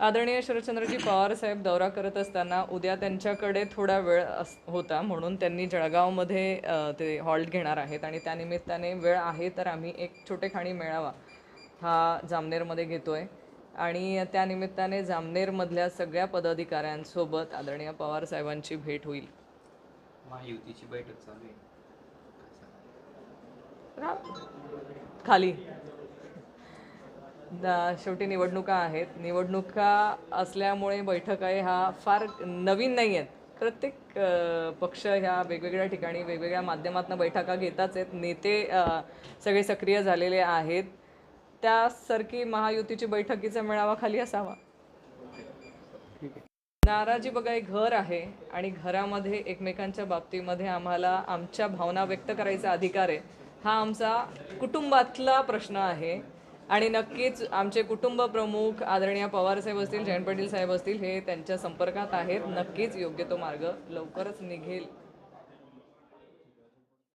आदरणीय शरदचंद्रजी पवार साहेब दौरा करत असताना उद्या त्यांच्याकडे थोडा वेळ अस होता. म्हणून त्यांनी जळगावमध्ये ते हॉल्ट घेणार आहेत आणि त्यानिमित्ताने वेळ आहे तर आम्ही एक छोटेखाणी मेळावा हा जामनेरमध्ये घेतो आहे आणि त्यानिमित्ताने जामनेरमधल्या सगळ्या पदाधिकाऱ्यांसोबत आदरणीय पवार साहेबांची भेट होईल. महायुतीची बैठक चालू आहे. खाली. शेवटी निवडणुका आहेत. निवडणुका असल्यामुळे बैठका आहे हा फार नवीन नाही आहेत. प्रत्येक पक्ष ह्या वेगवेगळ्या ठिकाणी वेगवेगळ्या माध्यमातून बैठका घेताच आहेत. नेते सगळे सक्रिय झालेले आहेत. त्यासारखी महायुतीची बैठकीचा मेळावा खाली असावा. नाराजी बघा एक घर आहे आणि घरामध्ये एकमेकांच्या बाबतीमध्ये आम्हाला आमच्या भावना व्यक्त करायचा अधिकार आहे. हा आमचा कुटुंबातला प्रश्न आहे. आणि नक्कीच आमचे कुटुंब प्रमुख आदरणीय पवार साहेब असतील जयंत पाटील साहेब असतील हे त्यांच्या संपर्कात आहेत. नक्कीच योग्य तो मार्ग लवकरच निघेल.